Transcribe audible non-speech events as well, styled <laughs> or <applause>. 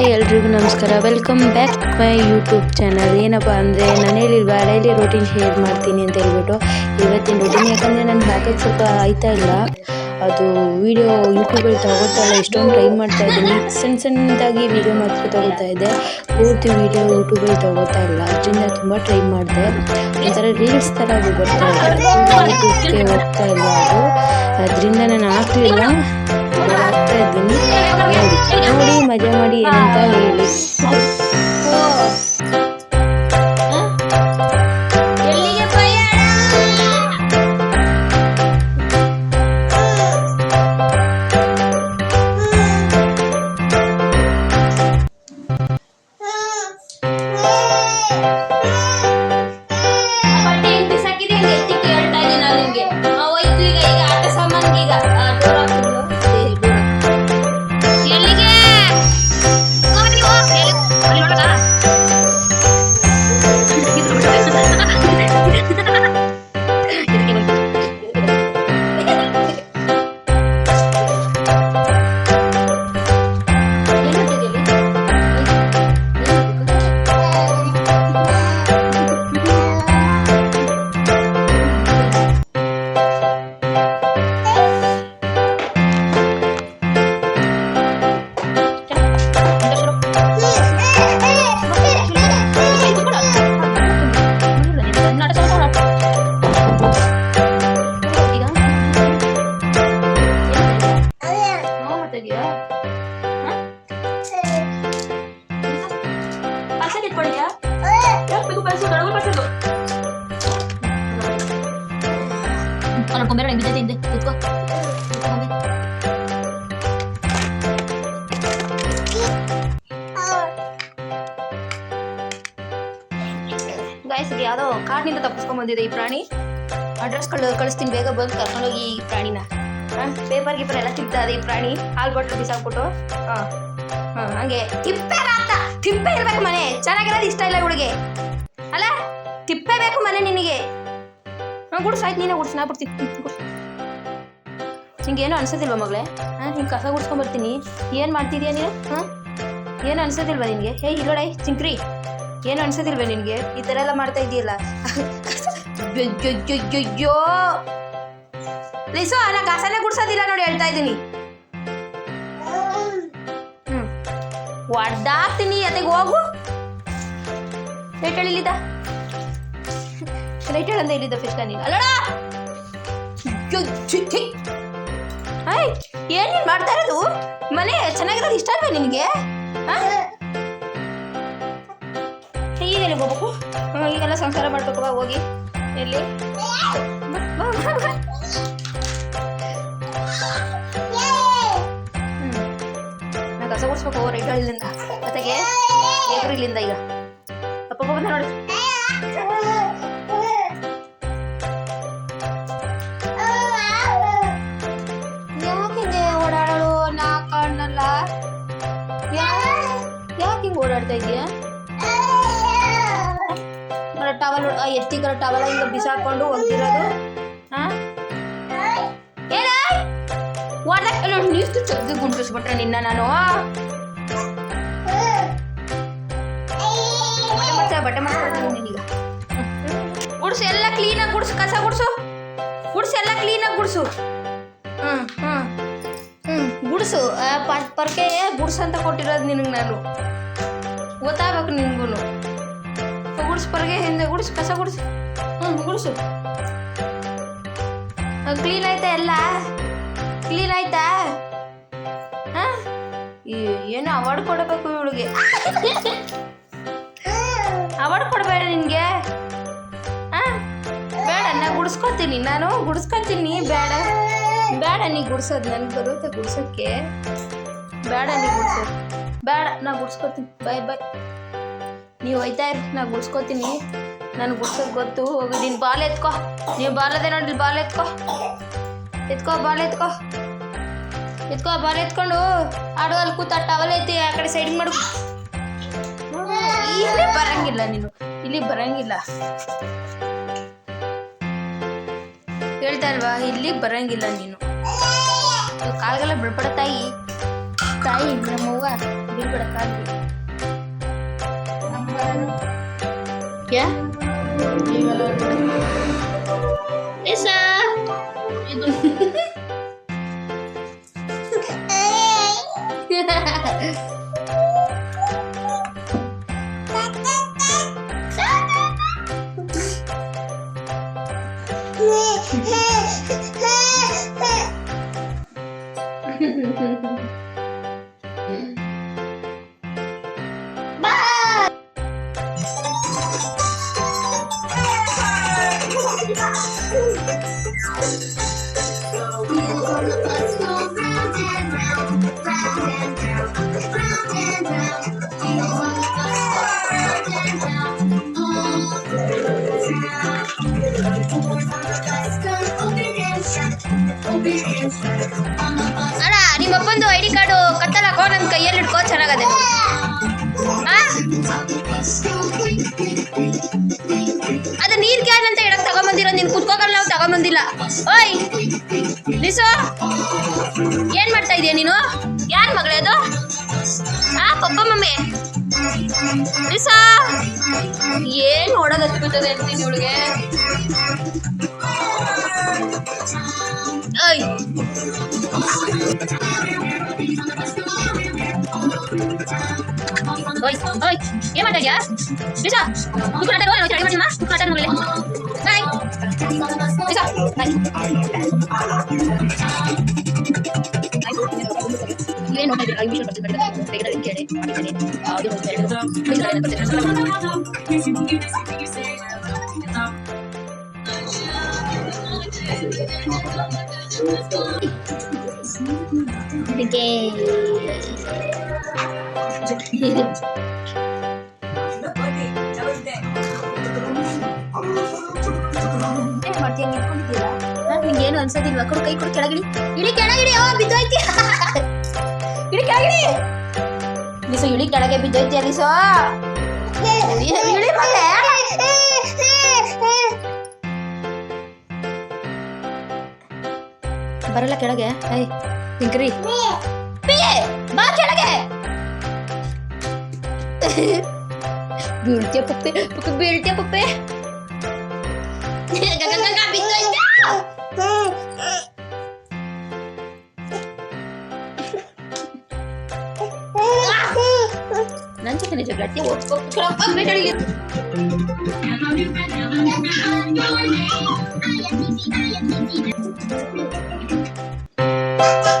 Hi ಎಲ್ರಿಗೂ ನಮಸ್ಕಾರ. Welcome back my YouTube channel ಏನಪ್ಪ ಅಂದರೆ ಹೇಳಿಲ್ವಾ ಡೈಲಿ ರೂಟೀನ್ ಶೇರ್ ಮಾಡ್ತೀನಿ ಅಂತ ಹೇಳ್ಬಿಟ್ಟು. ಇವತ್ತಿನ ರೂಟೀನ್ ಯಾಕಂದರೆ ನಾನು ಹಾಕೋಕ್ಕೆ ಸ್ವಲ್ಪ ಆಯ್ತಾ ಇಲ್ಲ. ಅದು ವೀಡಿಯೋ ಯೂಟ್ಯೂಬಲ್ಲಿ ತಗೋತಾಯಿಲ್ಲ ಇಲ್ಲ. ಎಷ್ಟೊಂದು ಟ್ರೈ ಮಾಡ್ತಾ ಇದ್ದೀನಿ. ಸಣ್ಣ ಸಣ್ಣದಾಗಿ ವೀಡಿಯೋ ಮಾತ್ರ ತಗೋತಾ ಇದ್ದೆ. ಪೂರ್ತಿ ವೀಡಿಯೋ ಯೂಟ್ಯೂಬಲ್ಲಿ ತಗೋತಾ ಇಲ್ಲ. ಅದರಿಂದ ತುಂಬ ಟ್ರೈ ಮಾಡಿದೆ. ಒಂಥರ ರೀಲ್ಸ್ ಥರ ಬರ್ತಾ ಇದೆ. ಯೂಟ್ಯೂಬ್ಗೆ ಹೋಗ್ತಾ ಇಲ್ಲ ಅದು. ಅದರಿಂದ ನಾನು ಹಾಕಲಿಲ್ಲ. ಹಾಕ್ತಾ ಇದ್ದೀನಿ ನೋಡಿ ನೋಡಿ ಮಜಾ ಮಾಡಿ ಏನಂತ ಹೇಳಿ ಎಲ್ಲಿಗೆ ಪ್ರಯಾಣ ಬಟ್ಟೆ ಯಾವುದೋ ಕಾಡಿನಿಂದ ತಪ್ಪಿಸ್ಕೊಂಡ್ ಬಂದಿದೆ ಈ ಪ್ರಾಣಿ. ಅಡ್ರೆಸ್ ಕಳ್ ಕಳಿಸ್ತೀನಿ, ಬೇಗ ಬಂದು ಕರ್ಕೊಂಡೋಗಿ ಈ ಪ್ರಾಣಿನ. ಪೇಪರ್ ಗೀಪರ್ ಎಲ್ಲ ತಿಂತಾ ಇದೆ ಈ ಪ್ರಾಣಿ. ಹಾಲು ಬಾಟ್ಲು ಬಿಸಾಕ್ಬಿಟ್ಟು. ಹಂಗೆ. ತಿಪ್ಪೆ ರಾತ! ತಿಪ್ಪೆ ಇರ್ಬೇಕು ಮನೆ. ಚೆನ್ನಾಗಿರೋದು ಇಷ್ಟ ಇಲ್ಲ ಇವಳಿಗೆ. ಅಲ್ಲ, ತಿಪ್ಪೆ ಬೇಕು ಮನೆ ನಿನಗೆ. ಹಾಂ, ಗುಡ್ಸ್ ನೀನೇ ಗುಡ್ಸ್, ನಾ ಬಿಡ್ತೀನಿ ಏನು ಅನ್ಸೋದಿಲ್ವಾ ಮಗಳೇ? ಹಾಂ ಹಿಂಗೆ ಕಸ ಗುಡ್ಸ್ಕೊಂಬರ್ತೀನಿ ಏನು ಮಾಡ್ತಿದ್ಯಾ ನೀನು? ಹಾಂ, ಏನು ಅನ್ಸೋದಿಲ್ವಾ ನಿನಗೆ? ಹೇ ಇಲ್ಲೋಡೈ ಚಿಂಕ್ರಿ. ಏನು ಅನ್ಸೋದಿಲ್ವಾ ನಿನಗೆ? ಈ ಥರ ಎಲ್ಲ ಮಾಡ್ತಾ ಇದೆಯಲ್ಲ ಅಯ್ಯೋ ಲೈಸೋ, ನಾ ಕಸನೇ ಗುಡ್ಸೋದಿಲ್ಲ ನೋಡಿ ಹೇಳ್ತಾ ಇದ್ದೀನಿ. ಒಡ್ದಾಗ್ತೀನಿ ಒಡ್ಡಾಕ್ತೀನಿ ಅದಕ್ಕೆ ಹೋಗು. ಲೈಟ್ ಹೇಳಿದ ಲೈಟ್ ಹೇಳಂದ ಇಲ್ಲಿದ್ದ ಫಿಸ್ಟ್ ನೀನು. ಅಲ್ಲಡ! ಏನ್ ಮಾಡ್ತಾ ಇರೋದು ಮನೆ ಚೆನ್ನಾಗಿರೋದು ಇಷ್ಟ ಅಲ್ವಾ ನಿನಗೆ ಈಗೆಲ್ಲಿ ಹೋಗ್ಬೇಕು. ಈಗೆಲ್ಲ ಸಂಸಾರ ಮಾಡ್ಬೇಕು, ಬಾ, ಹೋಗಿ. ಎಲ್ಲಿ? ಕಸ ಓಡಿಸ್ಬೇಕು ಈಗ. ಅಪ್ಪ ಬಂದ ನೋಡಿ. ಯಾಕೆ ನಾ ಕಾಣಲ್ಲ. ಯಾಕೆ ಹಿಂಗೆ ಓಡಾಡ್ತಾ ಇದೀಯಾ? ಟವಲ್ ಎಷ್ಟಿಗರ ಟವಲ್ ಹಿಂಗ ಬಿಸಾಕೊಂಡು ಹೋಗ್ತಿರೋದು ಹಾಂ? ನೀಷ್ಟು ಚದ್ದು ನಿನ್ನ ನಾನು. ಬಟ್ಟೆ ಮಾಡ್ತಾ, ಬಟ್ಟೆ ಮಾಡ್ಕೊಡ್ತೀನಿ ಗುಡ್ಸು, ಎಲ್ಲ ಕ್ಲೀನಾಗಿ ಗುಡ್ಸು, ಕಸ ಗುಡ್ಸು. ಗುಡ್ಸು, ಎಲ್ಲ ಕ್ಲೀನಾಗಿ ಗುಡ್ಸು. ಹ್ಞೂ ಹ್ಞೂ ಹ್ಞೂ ಗುಡ್ಸು ಪರ್ಕೆ ಗುಡ್ಸು ಅಂತ ಕೊಟ್ಟಿರೋದು ನಿನಗೆ ನಾನು. ಗೊತ್ತಾಗಬೇಕು ನಿನ್ಗೂ ಪರ್ಗೆ ಹಿಂದೆ ಗುಡಿಸು ಕಸ ಗುಡಿಸು. ಹ್ಞೂ ಗುಡಿಸು. ಕ್ಲೀನ್ ಆಯ್ತಾ ಎಲ್ಲ? ಕ್ಲೀನ್ ಆಯ್ತಾ? ಹಾಂ? ಏನು ಅವಾರ್ಡ್ ಕೊಡಬೇಕು ಇವಳಿಗೆ? ಅವಾರ್ಡ್ ಕೊಡಬೇಡ ನಿನಗೆ? ಹಾಂ? ಬೇಡ ನಾ ಗುಡಿಸ್ಕೊತೀನಿ ನಾನು ಗುಡಿಸ್ಕೊತೀನಿ ಬೇಡ. ಬೇಡ ನೀ ಗುಡ್ಸೋದು ನನ್ಗೆ ಬರುತ್ತೆ ಗುಡ್ಸೋಕ್ಕೆ ಬೇಡ ನೀ ಗುಡ್ಸೋದು. ಬೇಡ ನಾ ಗುಡ್ಸ್ಕೊತೀನಿ. ಬಾಯ್ ಬಾಯ್ ನೀವು ಹೋಯ್ತಾ ಇರಿ ನಾ ಗುಡ್ಸ್ಕೊತೀನಿ. ನಾನು ಗುಡ್ಸೋದು ಗೊತ್ತು. ಹೋಗಿ, ನೀನು ಬಾಲ್ ಎತ್ಕೋ. ನೀವು ಬಾಲದೆ ನೋಡಿ ಬಾಲ್ ಎತ್ಕೋ. ಎತ್ಕೋ, ಬಾಲ್ ಎತ್ಕೋ. ಎತ್ಕೋ, ಬಾಲ್ ಎತ್ಕೊಂಡು. ಆಡು ಅಲ್ಲಿ ಕೂತ ಟವಲ್ ಐತಿ ಆ ಕಡೆ ಸೈಡ್ ಮಾಡು. ಇಲ್ಲಿ ಬರಂಗಿಲ್ಲ ನೀನು. ಇಲ್ಲಿ ಬರಂಗಿಲ್ಲ. ಹೇಳ್ತಾ ಇಲ್ವಾ? ಇಲ್ಲಿ ಬರಂಗಿಲ್ಲ ನೀನು. ಕಾಲ್ಗೆಲ್ಲ ಬಿಡ್ಬೇಡ ತಾಯಿ. ತಾಯಿ, ನಮ್ಮವ್ವ ಬೀಳ್ಬೇಡ ಕಾಲ್ಗೆ. Ya? Isa! Itu. Hehehe <laughs> ಅಣ್ಣ, ನಿಮ್ಮ ಅಪ್ಪಂದು ಐ ಡಿ ಕಾರ್ಡು ಕತ್ತಲಾಕೋ ನನ್ನ ಕೈಯಲ್ಲಿ ಇಟ್ಕೋ, ಚೆನ್ನಾಗದೆ? ಅದು ನೀರ್ ಕ್ಯಾನ್ ಅಂತ ಹೇಳಕ್ ತಗೊಂಬಂದಿರೋ ನೀನ್ ಕುತ್ಕೋಗಲ್ಲ ನಾವು ತಗೊಂಬಂದಿಲ್ಲ. ಓಯ್ ಲಿಸು ಏನ್ ಮಾಡ್ತಾ ಇದೀಯ ನೀನು? ಯಾರ್ ಮಗಳೇ ಅದು? ಆ, ಪಪ್ಪ, ಮಮ್ಮಿ. ಲಿಸಾ ಏನ್ ನೋಡೋದು ಹತ್ಬಿಟ್ಟದೆ ಅಂತೀನಿ ಇವಳಿಗೆ. ಓಯ್ ಓಯ್ ಓಯ್ ಏನ್ ಮಾಡ್ತಾ ಇದ್ಯಾ ಲಿಸಾ ಕುತ್ಕೊಂಡು ಆಟ ಆಡು, ರೆಡಿ ಮಾಡಿಮ್ಮ ಕುತ್ಕೊಂಡು ಆಟ ಆಡು ಮಗಳೇ ಬಾಯ್ ಲಿಸಾ ಬಾಯ್ ಏನ್ ನೋಡ್ತಾ ಇದ್ದೀರಾ ಐದು ನಿಮಿಷ ಬರ್ತೀನಿ ಬೇಗ ಬೇಗ ಕೇಳಿ ಮಾಡಿದ್ದೀನಿ ಅದು ಅದಕ್ಕೆ ಏನ್ ಮಾಡ್ತೀಯ ನಿಂತ್ಕೊಂಡಿದ್ದೀರಾ ನಿಂಗೆ ಏನು ಅನ್ಸೋದಿಲ್ವಾ ಕೊಡು ಕೈ ಕೊಡು ಕೆಳಗಿಡಿ ಇಳಿ ಕೆಳಗಿಡಿ ಓ ಬಿದ್ದೋಯ್ತಿ ಇಳಿ ಕೆಳಗಿಡಿ ನಿಸು ಇಳಿ ಕೆಳಗೆ ಬಿದ್ದೋಯ್ತಿಯ ನಿಸು ಇಳಿ ಮಗೇ ಬರಲ್ಲ ಕೆಳಗೆ ಐ ತಿಂಕ್ರಿ ಪಿಯೆ ಬಾ ಕೆಳಗೆ ಬೀಳ್ತೀಯ ಪಪ್ಪೆ ಪಪ್ಪೆ ಬೀಳ್ತೀಯ ಪಪ್ಪೆ ಬಿದ್ದೋಯ್ತಾ ನನ್ನ ಜೊತೆ ಜಗಳಾಡ್ತೀಯ ಓದ್ಕೊ ಬೇಟಳಿಗೆ Thank Thank you.